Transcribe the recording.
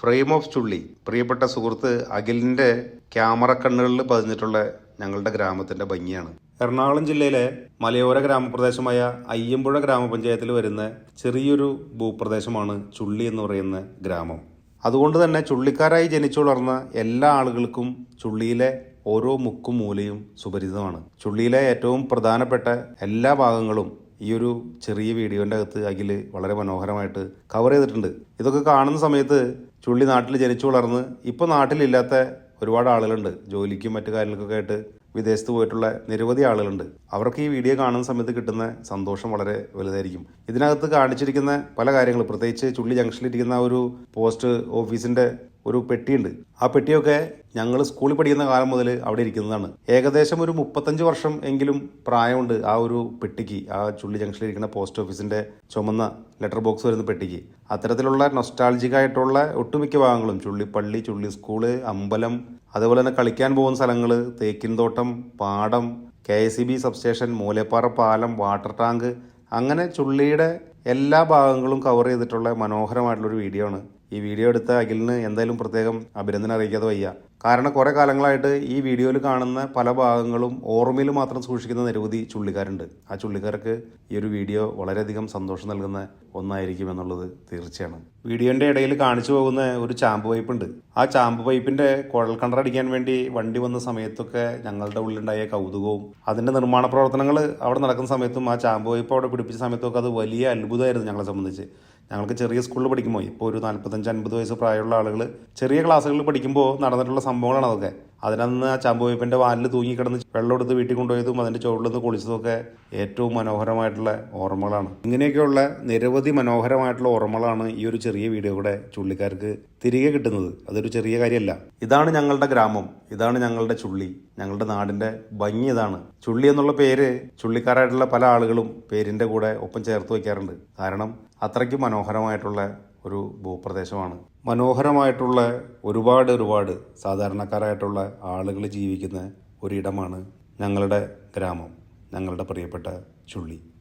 Frame of ചുള്ളി. പ്രിയപ്പെട്ട സുഹൃത്ത് അഖിലിന്റെ camera കണ്ണുകളിൽ പതിഞ്ഞിട്ടുള്ള ഞങ്ങളുടെ ഗ്രാമത്തിന്റെ ഭംഗിയാണ്. എറണാകുളം ജില്ലയിലെ മലയോര ഗ്രാമപ്രദേശമായ അയ്യമ്പുഴ ഗ്രാമപഞ്ചായത്തിൽ വരുന്ന ചെറിയൊരു ഭൂപ്രദേശമാണ് ചുള്ളി എന്ന് പറയുന്ന ഗ്രാമം. അതുകൊണ്ട് തന്നെ ചുള്ളിക്കാരായി ജനിച്ചു വളർന്ന എല്ലാ ആളുകൾക്കും ചുള്ളിയിലെ ഓരോ മുക്കും മൂലയും സുപരിചിതമാണ്. ചുള്ളിയിലെ ഏറ്റവും പ്രധാനപ്പെട്ട എല്ലാ ഭാഗങ്ങളും ഈ ഒരു ചെറിയ വീഡിയോന്റെ അകത്ത് അഖിൽ വളരെ മനോഹരമായിട്ട് കവർ ചെയ്തിട്ടുണ്ട്. ഇതൊക്കെ കാണുന്ന സമയത്ത് ചുള്ളി നാട്ടിൽ ജനിച്ചു വളർന്ന് ഇപ്പോൾ നാട്ടിലില്ലാത്ത ഒരുപാട് ആളുകളുണ്ട്. ജോലിക്കും മറ്റു കാര്യങ്ങൾക്കൊക്കെ ആയിട്ട് വിദേശത്ത് പോയിട്ടുള്ള നിരവധി ആളുകളുണ്ട്. അവർക്ക് ഈ വീഡിയോ കാണുന്ന സമയത്ത് കിട്ടുന്ന സന്തോഷം വളരെ വലുതായിരിക്കും. ഇതിനകത്ത് കാണിച്ചിരിക്കുന്ന പല കാര്യങ്ങളും. പ്രത്യേകിച്ച് ചുള്ളി ജംഗ്ഷനിലിരിക്കുന്ന ഒരു പോസ്റ്റ് ഓഫീസിന്റെ ഒരു പെട്ടിയുണ്ട്. ആ പെട്ടിയൊക്കെ ഞങ്ങൾ സ്കൂളിൽ പഠിക്കുന്ന കാലം മുതൽ അവിടെ ഇരിക്കുന്നതാണ്. ഏകദേശം ഒരു മുപ്പത്തഞ്ച് വർഷം എങ്കിലും പ്രായമുണ്ട് ആ ഒരു പെട്ടിക്ക് ആ ചുള്ളി ജംഗ്ഷനിൽ ഇരിക്കുന്ന പോസ്റ്റ് ഓഫീസിന്റെ ചുമന്ന ലെറ്റർ ബോക്സ് വരുന്ന പെട്ടിക്ക്. അത്തരത്തിലുള്ള നൊസ്റ്റാൾജിക് ആയിട്ടുള്ള ഒട്ടുമിക്ക ഭാഗങ്ങളും ചുള്ളിപ്പള്ളി ചുള്ളി സ്കൂൾ അമ്പലം അതുപോലെ തന്നെ കളിക്കാൻ പോകുന്ന സ്ഥലങ്ങൾ Thekkinthottam Padam K S E B substation Moolepara പാലം വാട്ടർ ടാങ്ക് അങ്ങനെ ചുള്ളിയുടെ എല്ലാ ഭാഗങ്ങളും കവർ ചെയ്തിട്ടുള്ള മനോഹരമായിട്ടുള്ളൊരു വീഡിയോ ആണ് ഈ വീഡിയോ എടുത്ത അഖിലിന് എന്തായാലും പ്രത്യേകം അഭിനന്ദനം അറിയിക്കാതെ വയ്യ. കാരണം കുറേ കാലങ്ങളായിട്ട് ഈ വീഡിയോയിൽ കാണുന്ന പല ഭാഗങ്ങളും ഓർമ്മയിൽ മാത്രം സൂക്ഷിക്കുന്ന നിരവധി ചുള്ളിക്കാരുണ്ട്. ആ ചുള്ളിക്കാർക്ക് ഈ ഒരു വീഡിയോ വളരെയധികം സന്തോഷം നൽകുന്ന ഒന്നായിരിക്കും എന്നുള്ളത് തീർച്ചയാണ്. വീഡിയോന്റെ ഇടയിൽ കാണിച്ചു പോകുന്ന ഒരു ചാമ്പ് പൈപ്പ് ഉണ്ട് ആ ചാമ്പ് പൈപ്പിന്റെ കുഴൽ കണ്ടറടിക്കാൻ വേണ്ടി വണ്ടി വന്ന സമയത്തൊക്കെ ഞങ്ങളുടെ ഉള്ളിലുണ്ടായ കൗതുകവും അതിന്റെ നിർമ്മാണ പ്രവർത്തനങ്ങൾ അവിടെ നടക്കുന്ന സമയത്തും ആ ചാമ്പ് പൈപ്പ് അവിടെ പിടിപ്പിച്ച സമയത്തൊക്കെ അത് വലിയ അത്ഭുതമായിരുന്നു ഞങ്ങളെ സംബന്ധിച്ച്. ഞങ്ങൾക്ക് ചെറിയ സ്കൂളിൽ പഠിക്കുമ്പോൾ ഇപ്പോൾ ഒരു നാൽപ്പത്തഞ്ച് അൻപത് വയസ്സ് പ്രായമുള്ള ആളുകൾ ചെറിയ ക്ലാസ്സുകളിൽ പഠിക്കുമ്പോൾ നടന്നിട്ടുള്ള സംഭവങ്ങളാണ് അതൊക്കെ. അതിനന്ന് ആ ചാമ്പുവയ്പ്പിന്റെ വാലിൽ തൂങ്ങിക്കിടന്ന് വെള്ളം എടുത്ത് വീട്ടിൽ കൊണ്ടുപോയതും അതിന്റെ ചുവട്ടിൽ നിന്ന് കുളിച്ചതൊക്കെ ഏറ്റവും മനോഹരമായിട്ടുള്ള ഓർമ്മകളാണ്. ഇങ്ങനെയൊക്കെയുള്ള നിരവധി മനോഹരമായിട്ടുള്ള ഓർമ്മകളാണ് ഈ ഒരു ചെറിയ വീഡിയോ കൂടെ ചുള്ളിക്കാർക്ക് തിരികെ കിട്ടുന്നത്. അതൊരു ചെറിയ കാര്യമല്ല. ഇതാണ് ഞങ്ങളുടെ ഗ്രാമം. ഇതാണ് ഞങ്ങളുടെ ചുള്ളി. ഞങ്ങളുടെ നാടിന്റെ ഭംഗി ഇതാണ്. ചുള്ളി എന്നുള്ള പേര് ചുള്ളിക്കാരായിട്ടുള്ള പല ആളുകളും പേരിന്റെ കൂടെ ഒപ്പം ചേർത്ത് വയ്ക്കാറുണ്ട്. കാരണം അത്രയ്ക്ക് മനോഹരമായിട്ടുള്ള ഒരു ഭൂപ്രദേശമാണ്. മനോഹരമായിട്ടുള്ള ഒരുപാട് ഒരുപാട് സാധാരണക്കാരായിട്ടുള്ള ആളുകൾ ജീവിക്കുന്ന ഒരിടമാണ് ഞങ്ങളുടെ ഗ്രാമം ഞങ്ങളുടെ പ്രിയപ്പെട്ട ചുള്ളി.